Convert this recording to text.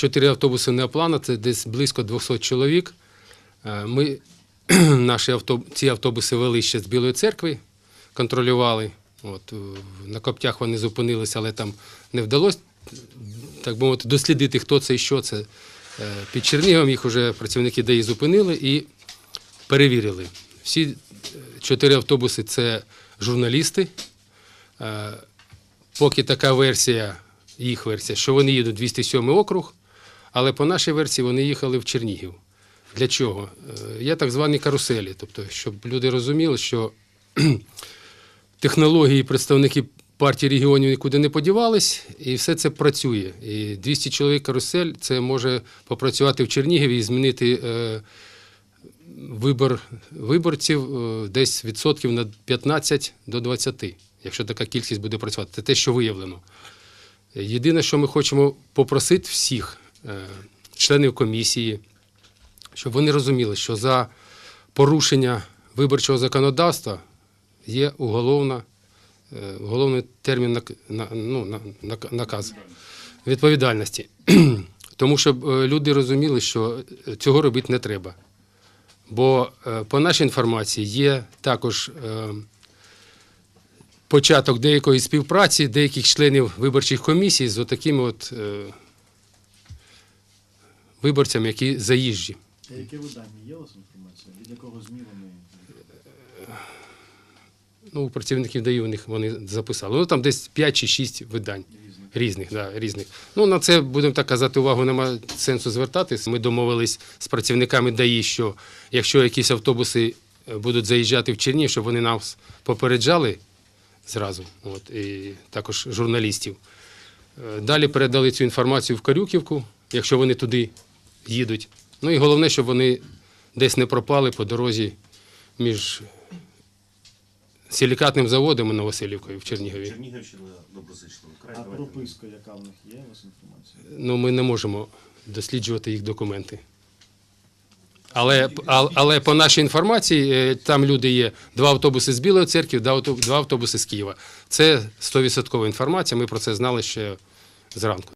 чотири автобуси Неоплана, це десь близько 200 чоловік. Е, Ми наші авто, ці автобуси вели ще з Білої церкви, контролювали. От, е, на коптях вони зупинилися, але там не вдалося, так би мовити, дослідити, хто це і що це. Е, Під Черніговом їх вже працівники ДАІ зупинили і перевірили. Всі чотири автобуси це журналісти. Поки така версія, їх версія, що вони їдуть 207 округ, але по нашій версії вони їхали в Чернігів. Для чого? Е, Є так звані каруселі, тобто, щоб люди розуміли, що технології представники партії регіонів нікуди не подівались, і все це працює. І 200 чоловік карусель це може попрацювати в Чернігові і змінити е, вибор виборців е, десь відсотків на 15 до 20, якщо така кількість буде працювати. Це те, що виявлено. Єдине, що ми хочемо попросити всіх членів комісії, щоб вони розуміли, що за порушення виборчого законодавства є уголовна, е, уголовний термін ну, на, на- наказ відповідальності. Тому щоб е, люди розуміли, що е, цього робити не треба. Бо е, по нашій інформації є також е, початок деякої співпраці деяких членів виборчих комісій з отакими от виборцями, які заїжджі. А яке видання є у вас інформація? Від якого ЗМІ вони? Ну, у працівників ДАІ у них вони записали. Ну там десь 5 чи 6 видань. Різних. Різних, да, різних. Ну, на це, будемо так казати, увагу немає сенсу звертатись. Ми домовились з працівниками ДАІ, що якщо якісь автобуси е, будуть заїжджати в Чернігів, щоб вони нас попереджали зразу, от, і також журналістів. Е, Далі передали цю інформацію в Карюківку, якщо вони туди їдуть. Ну і головне, щоб вони десь не пропали по дорозі між силікатним заводом і Новоселівкою в Чернігові. Чернігівщина доброзичлива. А прописка, яка в них є у вас інформація? ну, ми не можемо досліджувати їх документи. Але, але по нашій інформації, е, там люди є два автобуси з Білої церкви, два автобуси з Києва. Це 100% інформація, ми про це знали ще зранку.